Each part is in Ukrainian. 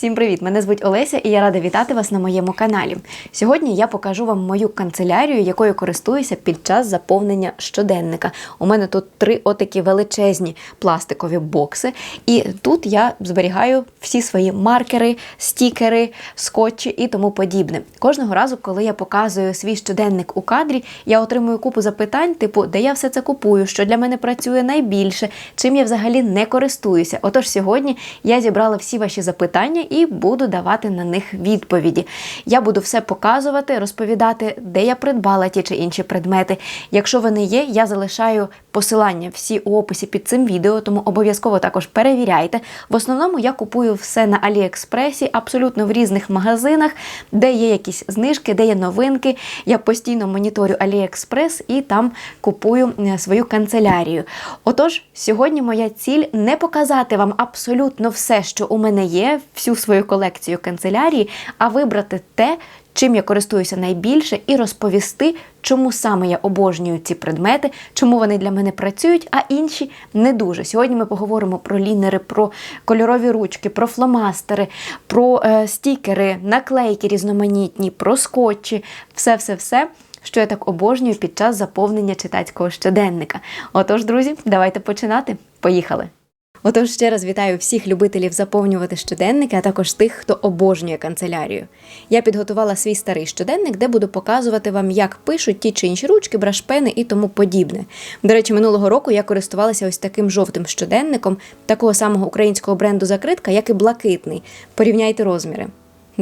Всім привіт! Мене звуть Олеся і я рада вітати вас на моєму каналі. Сьогодні я покажу вам мою канцелярію, якою користуюся під час заповнення щоденника. У мене тут три отакі величезні пластикові бокси, і тут я зберігаю всі свої маркери, стікери, скотчі і тому подібне. Кожного разу, коли я показую свій щоденник у кадрі, я отримую купу запитань, типу, де я все це купую, що для мене працює найбільше, чим я взагалі не користуюся. Отож, сьогодні я зібрала всі ваші запитання і буду давати на них відповіді. Я буду все показувати, розповідати, де я придбала ті чи інші предмети. Якщо вони є, я залишаю посилання всі у описі під цим відео, тому обов'язково також перевіряйте. В основному я купую все на Аліекспресі, абсолютно в різних магазинах, де є якісь знижки, де є новинки. Я постійно моніторю Аліекспрес і там купую е, свою канцелярію. Отож, сьогодні моя ціль не показати вам абсолютно все, що у мене є, всю свою колекцію канцелярії, а вибрати те, чим я користуюся найбільше, і розповісти, чому саме я обожнюю ці предмети, чому вони для мене працюють, а інші не дуже. Сьогодні ми поговоримо про лінери, про кольорові ручки, про фломастери, про е, стікери, наклейки різноманітні, про скотчі, все-все-все. Що я так обожнюю під час заповнення читацького щоденника. Отож, друзі, давайте починати. Поїхали! Отож, ще раз вітаю всіх любителів заповнювати щоденники, а також тих, хто обожнює канцелярію. Я підготувала свій старий щоденник, де буду показувати вам, як пишуть ті чи інші ручки, брашпени і тому подібне. До речі, минулого року я користувалася ось таким жовтим щоденником, такого самого українського бренду закритка, як і блакитний. Порівняйте розміри.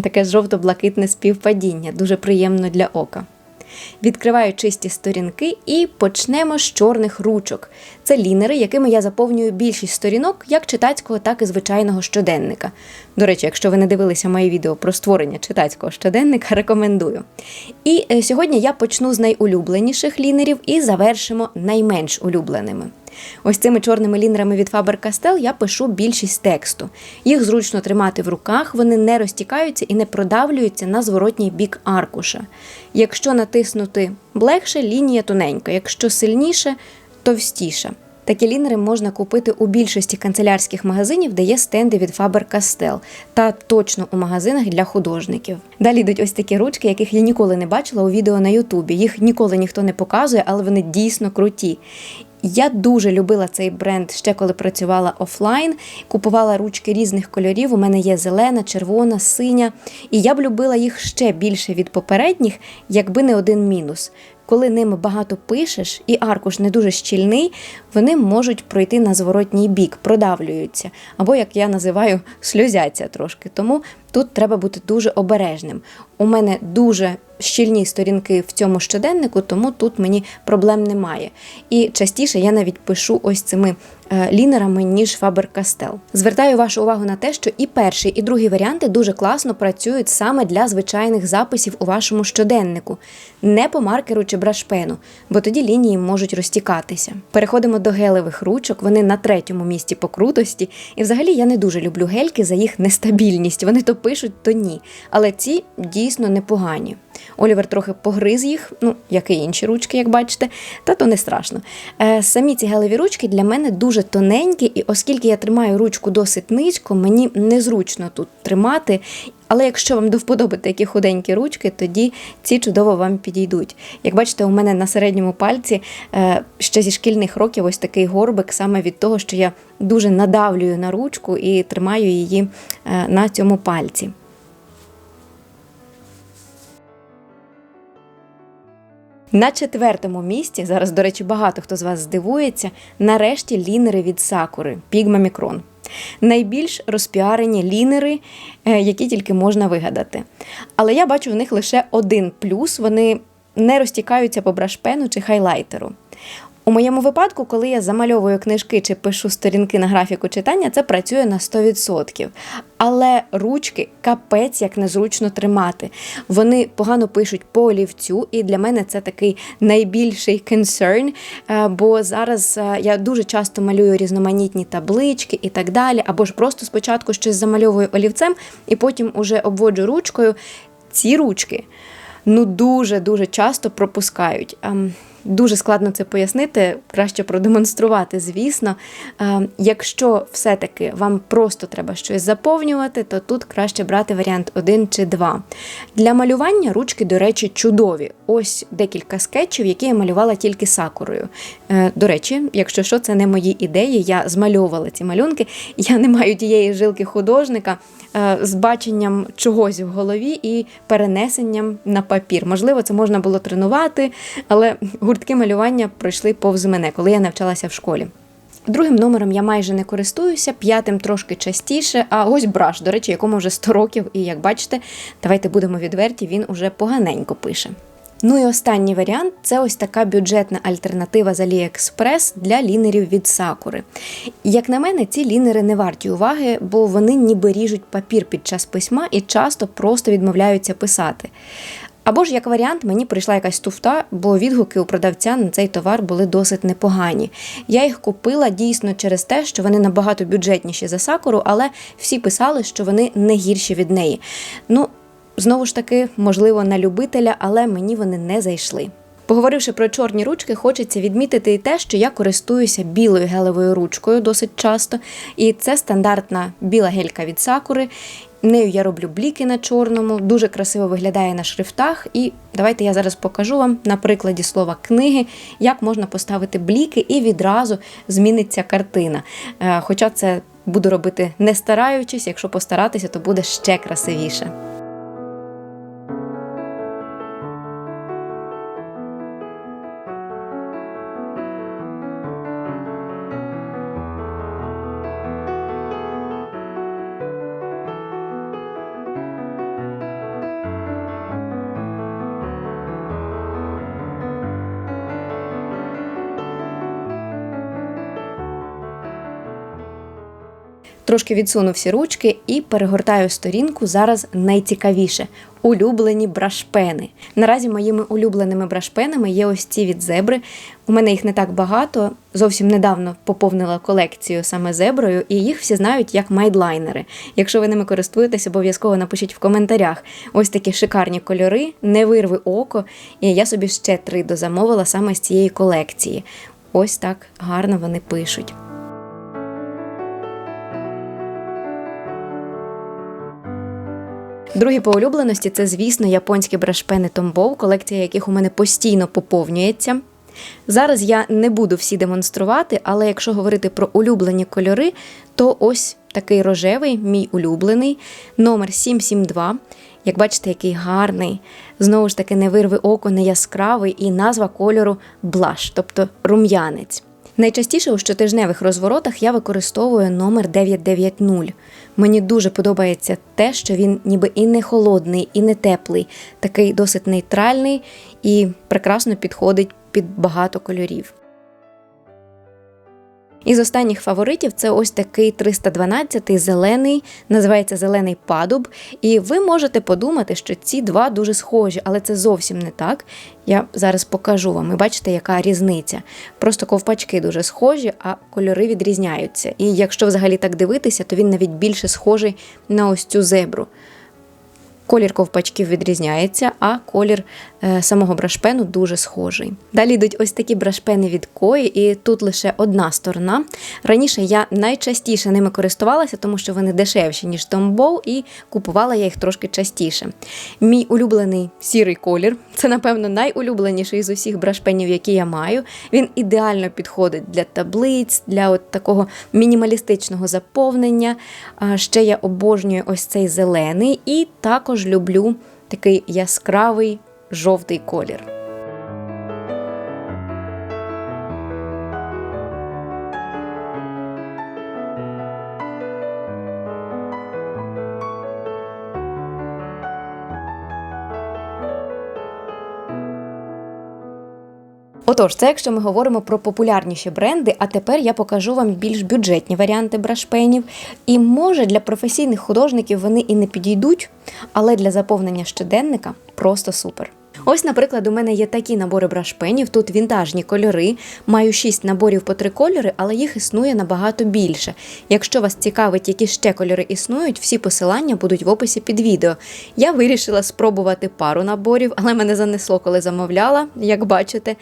Таке жовто-блакитне співпадіння, дуже приємно для ока. Відкриваю чисті сторінки і почнемо з чорних ручок. Це лінери, якими я заповнюю більшість сторінок, як читацького, так і звичайного щоденника. До речі, якщо ви не дивилися моє відео про створення читацького щоденника, рекомендую. І е, сьогодні я почну з найулюбленіших лінерів і завершимо найменш улюбленими. Ось цими чорними лінерами від Faber-Castell я пишу більшість тексту. Їх зручно тримати в руках, вони не розтікаються і не продавлюються на зворотній бік аркуша. Якщо натиснути легше, лінія тоненька, якщо сильніше, товстіша. Такі лінери можна купити у більшості канцелярських магазинів, де є стенди від Faber-Castell, та точно у магазинах для художників. Далі йдуть ось такі ручки, яких я ніколи не бачила у відео на Ютубі. Їх ніколи ніхто не показує, але вони дійсно круті. Я дуже любила цей бренд ще коли працювала офлайн, купувала ручки різних кольорів. У мене є зелена, червона, синя. І я б любила їх ще більше від попередніх, якби не один мінус. Коли ними багато пишеш і аркуш не дуже щільний, вони можуть пройти на зворотній бік, продавлюються. Або, як я називаю, сльозяться трошки. Тому тут треба бути дуже обережним. У мене дуже щільні сторінки в цьому щоденнику, тому тут мені проблем немає. І частіше я навіть пишу ось цими е, лінерами, ніж Faber-Castell. Звертаю вашу увагу на те, що і перший, і другий варіанти дуже класно працюють саме для звичайних записів у вашому щоденнику, не по маркеру чи брашпену, бо тоді лінії можуть розтікатися. Переходимо до гелевих ручок, вони на третьому місці по крутості. І взагалі я не дуже люблю гельки за їх нестабільність. Вони то пишуть, то ні. Але ці дійсно непогані. Олівер трохи погриз їх, ну, як і інші ручки, як бачите, та то не страшно. Е, Самі ці гелеві ручки для мене дуже тоненькі, і оскільки я тримаю ручку досить низько, мені незручно тут тримати. Але якщо вам до вподоби такі худенькі ручки, тоді ці чудово вам підійдуть. Як бачите, у мене на середньому пальці е, ще зі шкільних років ось такий горбик, саме від того, що я дуже надавлюю на ручку і тримаю її е, на цьому пальці. На четвертому місці, зараз, до речі, багато хто з вас здивується, нарешті лінери від Сакури Пігма Мікрон. Найбільш розпіарені лінери, е, які тільки можна вигадати. Але я бачу в них лише один плюс: вони не розтікаються по брашпену чи хайлайтеру. У моєму випадку, коли я замальовую книжки чи пишу сторінки на графіку читання, це працює на 100%. Але ручки капець як незручно тримати. Вони погано пишуть по олівцю, і для мене це такий найбільший е, бо зараз е, я дуже часто малюю різноманітні таблички і так далі, або ж просто спочатку щось замальовую олівцем, і потім уже обводжу ручкою. Ці ручки ну дуже-дуже часто пропускають. Дуже складно це пояснити, краще продемонструвати, звісно. Е, Якщо все-таки вам просто треба щось заповнювати, то тут краще брати варіант 1 чи 2. Для малювання ручки, до речі, чудові. Ось декілька скетчів, які я малювала тільки сакурою. Е, До речі, якщо що, це не мої ідеї, я змальовувала ці малюнки. Я не маю тієї жилки художника е, з баченням чогось в голові і перенесенням на папір. Можливо, це можна було тренувати, але гуртки малювання пройшли повз мене, коли я навчалася в школі. Другим номером я майже не користуюся, п'ятим трошки частіше. А ось браш, до речі, якому вже 100 років, і як бачите, давайте будемо відверті, він уже поганенько пише. Ну і останній варіант це ось така бюджетна альтернатива з AliExpress для лінерів від Сакури. Як на мене, ці лінери не варті уваги, бо вони ніби ріжуть папір під час письма і часто просто відмовляються писати. Або ж як варіант, мені прийшла якась туфта, бо відгуки у продавця на цей товар були досить непогані. Я їх купила дійсно через те, що вони набагато бюджетніші за сакуру, але всі писали, що вони не гірші від неї. Ну, знову ж таки, можливо, на любителя, але мені вони не зайшли. Поговоривши про чорні ручки, хочеться відмітити і те, що я користуюся білою гелевою ручкою досить часто, і це стандартна біла гелька від сакури. Нею я роблю бліки на чорному, дуже красиво виглядає на шрифтах. І давайте я зараз покажу вам на прикладі слова книги, як можна поставити бліки, і відразу зміниться картина. Е, Хоча це буду робити не стараючись, якщо постаратися, то буде ще красивіше. Трошки відсуну всі ручки і перегортаю сторінку зараз найцікавіше улюблені брашпени. Наразі моїми улюбленими брашпенами є ось ці від зебри. У мене їх не так багато. Зовсім недавно поповнила колекцію саме зеброю, і їх всі знають як майдлайнери. Якщо ви ними користуєтесь, обов'язково напишіть в коментарях. Ось такі шикарні кольори, не вирви око. І я собі ще три дозамовила саме з цієї колекції. Ось так гарно вони пишуть. Другі по улюбленості це, звісно, японські брашпени Tombow, колекція яких у мене постійно поповнюється. Зараз я не буду всі демонструвати, але якщо говорити про улюблені кольори, то ось такий рожевий, мій улюблений, номер 772. Як бачите, який гарний. Знову ж таки, не вирви око, не яскравий, і назва кольору блаш, тобто рум'янець. Найчастіше у щотижневих розворотах я використовую номер 990. Мені дуже подобається те, що він ніби і не холодний, і не теплий, такий досить нейтральний і прекрасно підходить під багато кольорів. Із останніх фаворитів це ось такий 312-й зелений, називається зелений падуб. І ви можете подумати, що ці два дуже схожі, але це зовсім не так. Я зараз покажу вам. І бачите, яка різниця. Просто ковпачки дуже схожі, а кольори відрізняються. І якщо взагалі так дивитися, то він навіть більше схожий на ось цю зебру. Колір ковпачків відрізняється, а колір е, самого брашпену дуже схожий. Далі йдуть ось такі брашпени від кої, і тут лише одна сторона. Раніше я найчастіше ними користувалася, тому що вони дешевші, ніж Tombow, і купувала я їх трошки частіше. Мій улюблений сірий колір це, напевно, найулюбленіший з усіх брашпенів, які я маю. Він ідеально підходить для таблиць, для от такого мінімалістичного заповнення. Ще я обожнюю ось цей зелений і також люблю такий яскравий жовтий колір. Отож, це якщо ми говоримо про популярніші бренди, а тепер я покажу вам більш бюджетні варіанти брашпенів. І може для професійних художників вони і не підійдуть, але для заповнення щоденника просто супер. Ось, наприклад, у мене є такі набори брашпенів, тут вінтажні кольори. Маю шість наборів по три кольори, але їх існує набагато більше. Якщо вас цікавить, які ще кольори існують, всі посилання будуть в описі під відео. Я вирішила спробувати пару наборів, але мене занесло, коли замовляла, як бачите.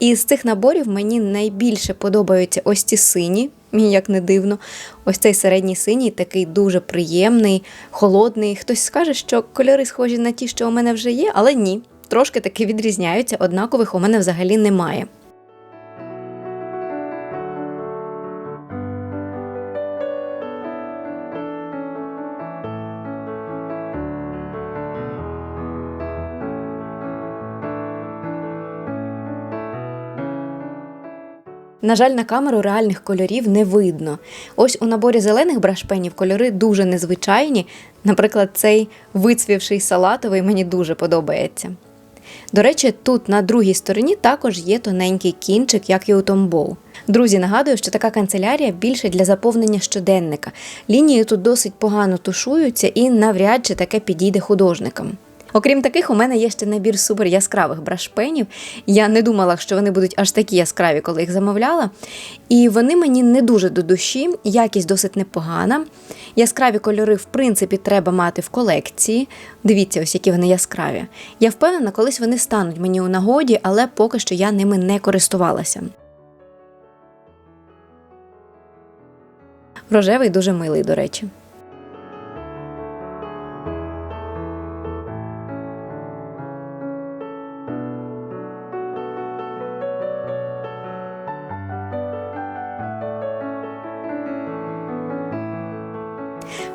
І з цих наборів мені найбільше подобаються ось ці сині, як не дивно. Ось цей середній синій, такий дуже приємний, холодний. Хтось скаже, що кольори схожі на ті, що у мене вже є, але ні. Трошки таки відрізняються, однакових у мене взагалі немає. На жаль, на камеру реальних кольорів не видно. Ось у наборі зелених брашпенів кольори дуже незвичайні. Наприклад, цей вицвівший салатовий мені дуже подобається. До речі, тут на другій стороні також є тоненький кінчик, як і у Томбоу. Друзі, нагадую, що така канцелярія більше для заповнення щоденника. Лінії тут досить погано тушуються і навряд чи таке підійде художникам. Окрім таких, у мене є ще набір супер яскравих брашпенів. Я не думала, що вони будуть аж такі яскраві, коли їх замовляла. І вони мені не дуже до душі, якість досить непогана. Яскраві кольори, в принципі, треба мати в колекції. Дивіться, ось які вони яскраві. Я впевнена, колись вони стануть мені у нагоді, але поки що я ними не користувалася. Рожевий дуже милий, до речі.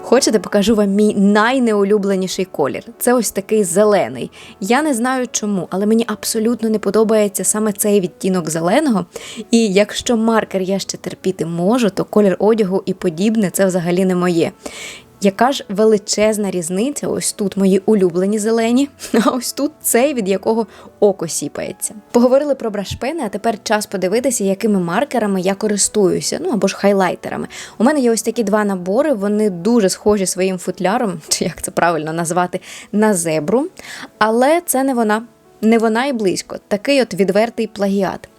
Хочете, покажу вам мій найнеулюбленіший колір. Це ось такий зелений. Я не знаю чому, але мені абсолютно не подобається саме цей відтінок зеленого. І якщо маркер я ще терпіти можу, то колір одягу і подібне це взагалі не моє. Яка ж величезна різниця? Ось тут мої улюблені зелені, а ось тут цей, від якого око сіпається. Поговорили про брашпени, а тепер час подивитися, якими маркерами я користуюся, ну або ж хайлайтерами. У мене є ось такі два набори, вони дуже схожі своїм футляром, чи як це правильно назвати, на зебру. Але це не вона, не вона і близько. Такий от відвертий плагіат.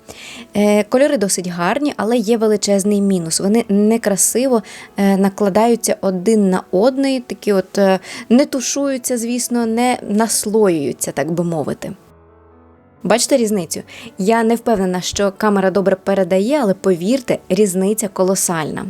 Е, кольори досить гарні, але є величезний мінус. Вони некрасиво е, накладаються один на одний, такі от е, не тушуються, звісно, не наслоюються, так би мовити. Бачите різницю? Я не впевнена, що камера добре передає, але повірте, різниця колосальна.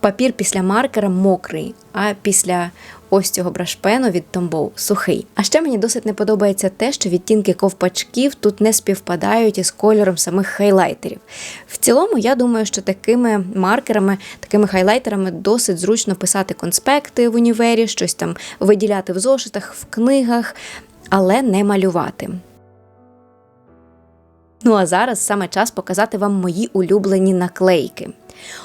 Папір після маркера мокрий, а після ось цього брашпену від Tombow сухий. А ще мені досить не подобається те, що відтінки ковпачків тут не співпадають із кольором самих хайлайтерів. В цілому, я думаю, що такими маркерами, такими хайлайтерами досить зручно писати конспекти в універі, щось там виділяти в зошитах, в книгах, але не малювати. Ну а зараз саме час показати вам мої улюблені наклейки.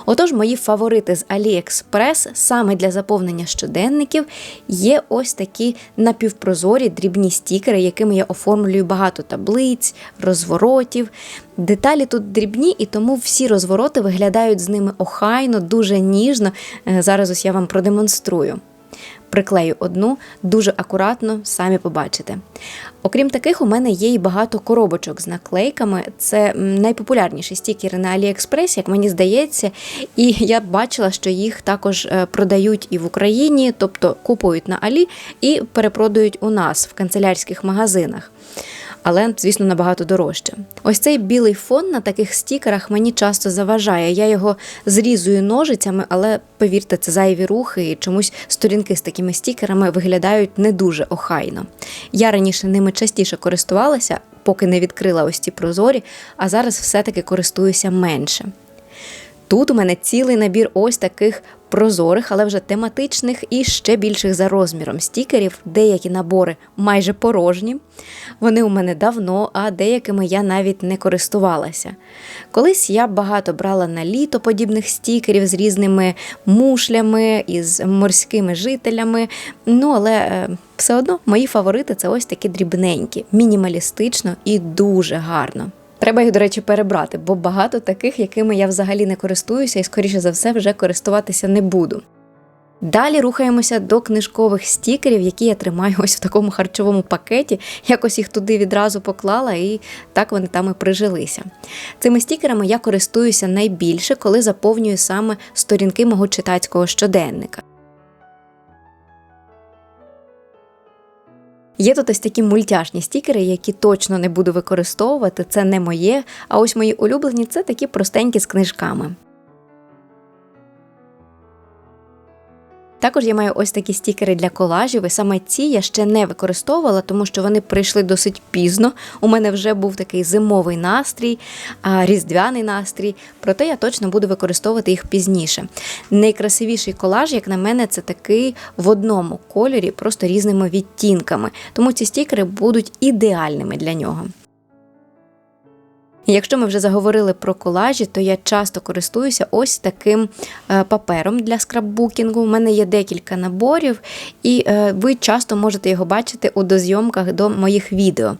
Отож, мої фаворити з AliExpress саме для заповнення щоденників є ось такі напівпрозорі дрібні стікери, якими я оформлюю багато таблиць, розворотів. Деталі тут дрібні, і тому всі розвороти виглядають з ними охайно, дуже ніжно. Е, зараз ось я вам продемонструю приклею одну дуже акуратно, самі побачите. Окрім таких, у мене є і багато коробочок з наклейками. Це найпопулярніші стікери на Аліекспресі, як мені здається, і я бачила, що їх також е, продають і в Україні, тобто купують на Алі і перепродають у нас в канцелярських магазинах але, звісно, набагато дорожче. Ось цей білий фон на таких стікерах мені часто заважає. Я його зрізую ножицями, але повірте, це зайві рухи, і чомусь сторінки з такими стікерами виглядають не дуже охайно. Я раніше ними частіше користувалася, поки не відкрила ось ці прозорі, а зараз все-таки користуюся менше. Тут у мене цілий набір ось таких прозорих, але вже тематичних і ще більших за розміром стікерів. Деякі набори майже порожні. Вони у мене давно, а деякими я навіть не користувалася. Колись я багато брала на літо подібних стікерів з різними мушлями, із морськими жителями. Ну, але е, все одно мої фаворити це ось такі дрібненькі, мінімалістично і дуже гарно. Треба їх, до речі, перебрати, бо багато таких, якими я взагалі не користуюся і, скоріше за все, вже користуватися не буду. Далі рухаємося до книжкових стікерів, які я тримаю ось в такому харчовому пакеті. Якось їх туди відразу поклала, і так вони там і прижилися. Цими стікерами я користуюся найбільше, коли заповнюю саме сторінки мого читацького щоденника. Є тут ось такі мультяшні стікери, які точно не буду використовувати. Це не моє. А ось мої улюблені це такі простенькі з книжками. Також я маю ось такі стікери для колажів, і саме ці я ще не використовувала, тому що вони прийшли досить пізно. У мене вже був такий зимовий настрій, різдвяний настрій, проте я точно буду використовувати їх пізніше. Найкрасивіший колаж, як на мене, це такий в одному кольорі, просто різними відтінками. Тому ці стікери будуть ідеальними для нього. Якщо ми вже заговорили про колажі, то я часто користуюся ось таким е, папером для скраббукінгу. У мене є декілька наборів, і е, ви часто можете його бачити у дозйомках до моїх відео.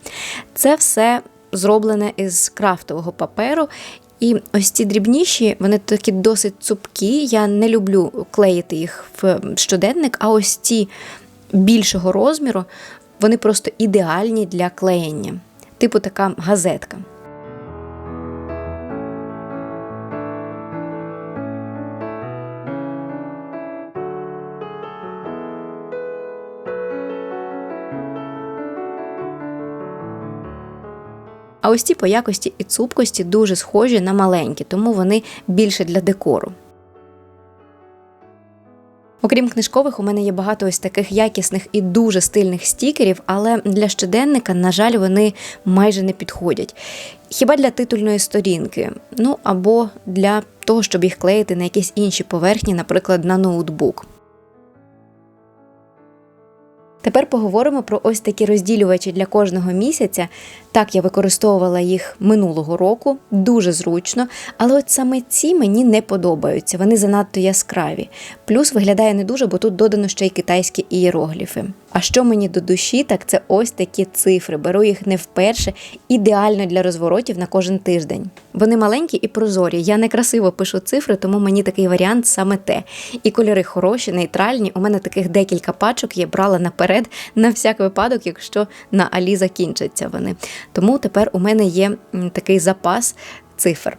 Це все зроблене із крафтового паперу. І ось ці дрібніші, вони такі досить цупкі. Я не люблю клеїти їх в щоденник, а ось ці більшого розміру, вони просто ідеальні для клеєння, типу така газетка. А ось ці по якості і цупкості дуже схожі на маленькі, тому вони більше для декору. Окрім книжкових, у мене є багато ось таких якісних і дуже стильних стікерів, але для щоденника, на жаль, вони майже не підходять. Хіба для титульної сторінки, ну або для того, щоб їх клеїти на якісь інші поверхні, наприклад, на ноутбук. Тепер поговоримо про ось такі розділювачі для кожного місяця. Так, я використовувала їх минулого року, дуже зручно, але от саме ці мені не подобаються, вони занадто яскраві. Плюс виглядає не дуже, бо тут додано ще й китайські ієрогліфи. А що мені до душі, так це ось такі цифри. Беру їх не вперше, ідеально для розворотів на кожен тиждень. Вони маленькі і прозорі. Я некрасиво пишу цифри, тому мені такий варіант саме те. І кольори хороші, нейтральні. У мене таких декілька пачок я брала наперед на всяк випадок, якщо на Алі закінчаться вони. Тому тепер у мене є такий запас цифр.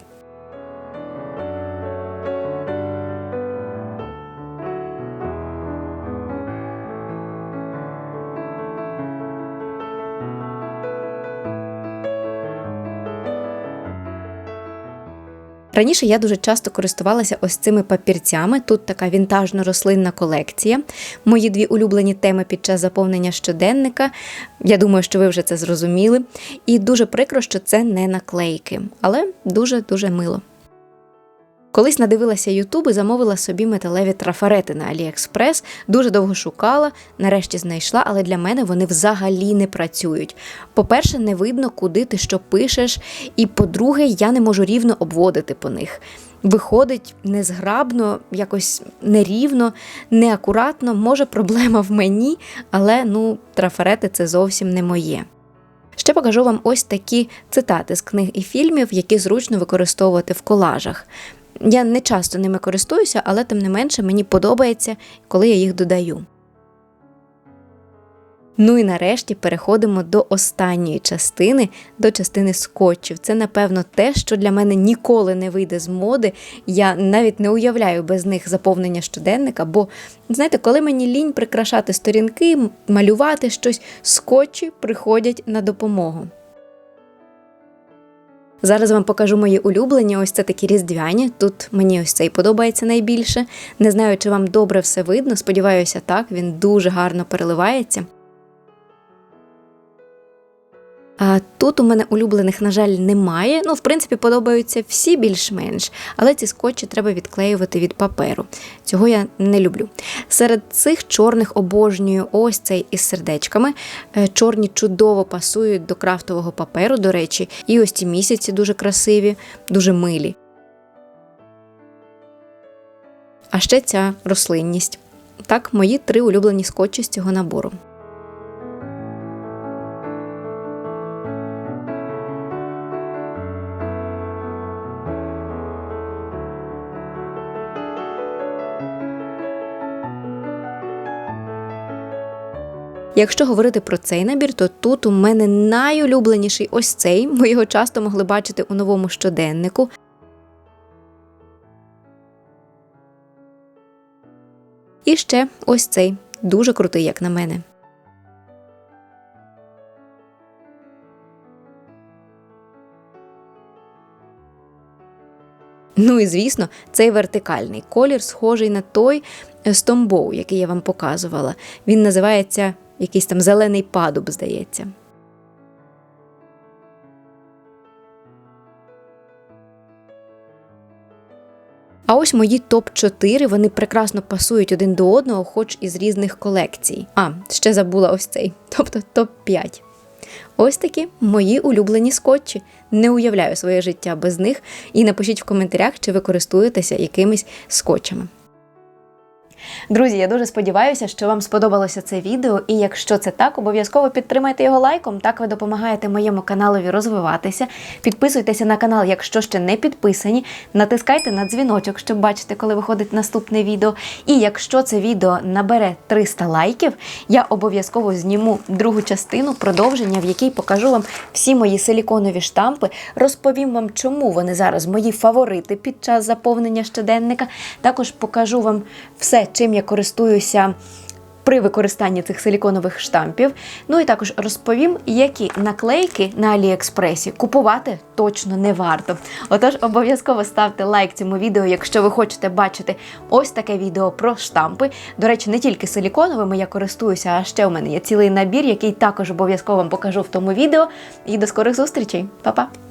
Раніше я дуже часто користувалася ось цими папірцями. Тут така вінтажно-рослинна колекція. Мої дві улюблені теми під час заповнення щоденника. Я думаю, що ви вже це зрозуміли. І дуже прикро, що це не наклейки, але дуже-дуже мило. Колись надивилася Ютуб і замовила собі металеві трафарети на Аліекспрес. Дуже довго шукала, нарешті знайшла, але для мене вони взагалі не працюють. По-перше, не видно, куди ти що пишеш, і по-друге, я не можу рівно обводити по них. Виходить незграбно, якось нерівно, неакуратно. Може, проблема в мені, але ну, трафарети це зовсім не моє. Ще покажу вам ось такі цитати з книг і фільмів, які зручно використовувати в колажах. Я не часто ними користуюся, але тим не менше мені подобається, коли я їх додаю. Ну і нарешті переходимо до останньої частини, до частини скотчів. Це, напевно, те, що для мене ніколи не вийде з моди. Я навіть не уявляю без них заповнення щоденника, бо, знаєте, коли мені лінь прикрашати сторінки, малювати щось, скотчі приходять на допомогу. Зараз вам покажу мої улюблені. Ось це такі різдвяні. Тут мені ось цей подобається найбільше. Не знаю, чи вам добре все видно. Сподіваюся, так, він дуже гарно переливається. Тут у мене улюблених, на жаль, немає. Ну, в принципі, подобаються всі більш-менш, але ці скотчі треба відклеювати від паперу. Цього я не люблю. Серед цих чорних обожнюю ось цей із сердечками. Е, чорні чудово пасують до крафтового паперу, до речі, і ось ці місяці дуже красиві, дуже милі. А ще ця рослинність. Так, мої три улюблені скотчі з цього набору. Якщо говорити про цей набір, то тут у мене найулюбленіший ось цей. Ми його часто могли бачити у новому щоденнику. І ще ось цей. Дуже крутий, як на мене. Ну і звісно, цей вертикальний колір схожий на той е, стомбоу, який я вам показувала. Він називається якийсь там зелений падуб, здається. А ось мої топ-4, вони прекрасно пасують один до одного, хоч із різних колекцій. А, ще забула ось цей, тобто топ-5. Ось такі мої улюблені скотчі. Не уявляю своє життя без них. І напишіть в коментарях, чи ви користуєтеся якимись скотчами. Друзі, я дуже сподіваюся, що вам сподобалося це відео, і якщо це так, обов'язково підтримайте його лайком. Так ви допомагаєте моєму каналові розвиватися. Підписуйтеся на канал, якщо ще не підписані. Натискайте на дзвіночок, щоб бачити, коли виходить наступне відео. І якщо це відео набере 300 лайків, я обов'язково зніму другу частину продовження, в якій покажу вам всі мої силіконові штампи, розповім вам, чому вони зараз мої фаворити під час заповнення щоденника. Також покажу вам все, чим я користуюся. При використанні цих силіконових штампів. Ну і також розповім, які наклейки на Аліекспресі купувати точно не варто. Отож, обов'язково ставте лайк цьому відео, якщо ви хочете бачити ось таке відео про штампи. До речі, не тільки силіконовими я користуюся, а ще у мене є цілий набір, який також обов'язково вам покажу в тому відео. І до скорих зустрічей, Па-па!